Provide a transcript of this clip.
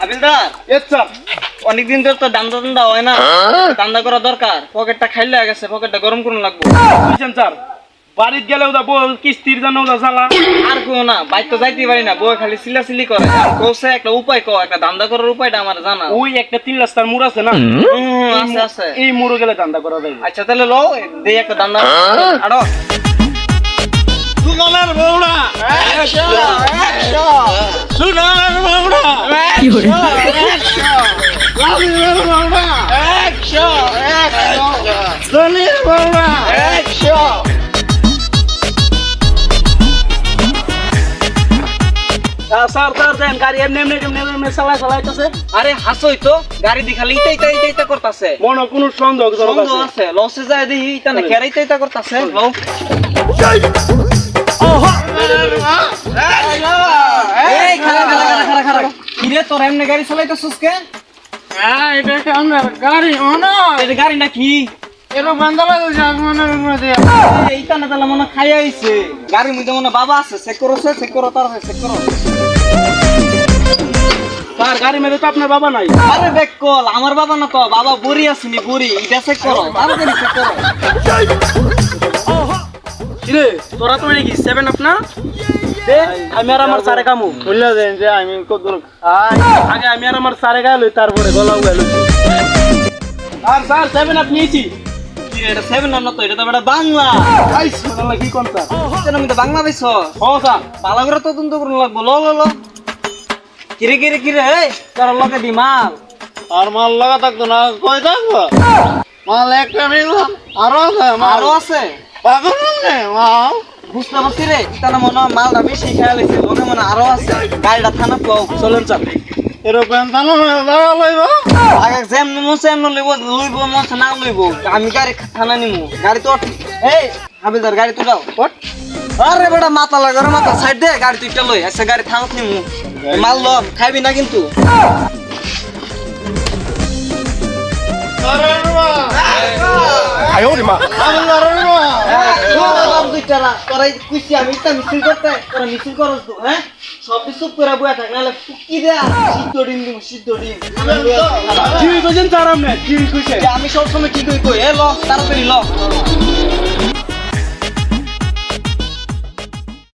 হাবিলদার। অনেকদিন ধরে তো দান্দা দান্দা হয় না। দান্দা করা দরকার। পকেটটা খাইলে গেছে পকেটটা গরম করুন লাগবো। বুঝছেন স্যার বাড়িত গেলে ওদা বল কিস্তির জন্য ওদা জ্বালা। আর কেউ না বাইক তো যাইতে পারি না। বই খালি সিলা সিলি করে। আর কৌছে একটা উপায় কো একটা দান্দা করার উপায়টা আমার জানা। ওই একটা তিন রাস্তার মুড় আছে না? আছে আছে। এই মুড়ো গেলে দান্দা করা যায় আচ্ছা তাহলে লো দেই একটা দান্দা। আড়ো স্যার স্যার দেন গাড়ি এমনি এমনি এমনি এমনি চালাই চালাইতেছে। আরে হাসোই তো গাড়ি দেখালি ইটা ইটা ইটা ইটা করতাছে। মনে কোনো সন্দেহজনক বন্ধ আছে আছে লসে যায় দেখি ইটা না কেরাইতে ইটা করতাছে লও কিরে তোর এমনি গাড়ি চালাইতাছস কে? গাড়ি? মনে এটা গাড়ি নাকি এরকম বান্ধা লাগে মনের মধ্যে এইটা না তাহলে মনে খাই আইছে। গাড়ির মধ্যে মনে বাবা আছে চেক করো চেক করো তার চেক করো। স্যার গাড়ি মেরে তো আপনার বাবা নাই। আরে দেখ কল আমার বাবা না তো বাবা বুড়ি আসেনি বুড়ি এটা চেক করো চেক করো। কিরে তোরা তো নাকি সেভেন আপ না? আমি আর আমার সারে কামু বললে দেন যে আমি কত আগে আমি আর আমার সারে গায়ে লই তারপরে গলাও গেল আর স্যার সেভেন আপ নিয়েছি। এটা সেভেন না তো? এটা তো বেটা বাংলা। কি কোন স্যার? কেন আমি তো বাংলাদেশ ও স্যার। ভালো করে তদন্ত করুন লাগবো। লো লো লো। কিরে কিরে কিরে এই তোর লগে দি মাল আর মাল লাগা থাকতো না কই থাকব? মাল একটা নিলাম। আরও আছে আরও আছে? পাগল না মাল। বুঝতে পারছি রে তাহলে মনে হয় মালটা বেশি খেয়াল হয়েছে লগে মনে আরও আছে। গাড়িটা থানা পাও চলেন স্যার এরকম জানো লাগা লইব? আগে যেমন মন সেমন লইব লইব মন না লইব। আমি গাড়ি থানা নিমু গাড়ি তো এই হাবিলদার গাড়ি তো দাও ওট আরে বেটা মাথা লাগা মাথা। সাইড দে গাড়ি তুই লই আচ্ছা গাড়ি থানাত নিমু। মাল লো খাইবি না কিন্তু। আয়ো রে মা। তোরাই কুইছি আমি ইটা মিছিল করতে তোরা মিছিল করস তো হ্যাঁ? সব কিছু করে বুয়া থাক নালে কি দে সিদ্ধ ডিম দিম সিদ্ধ ডিম। কি কইছেন স্যার আপনি? কি কইছে আমি সব সময় কি কই কই এ ল তাড়াতাড়ি ল।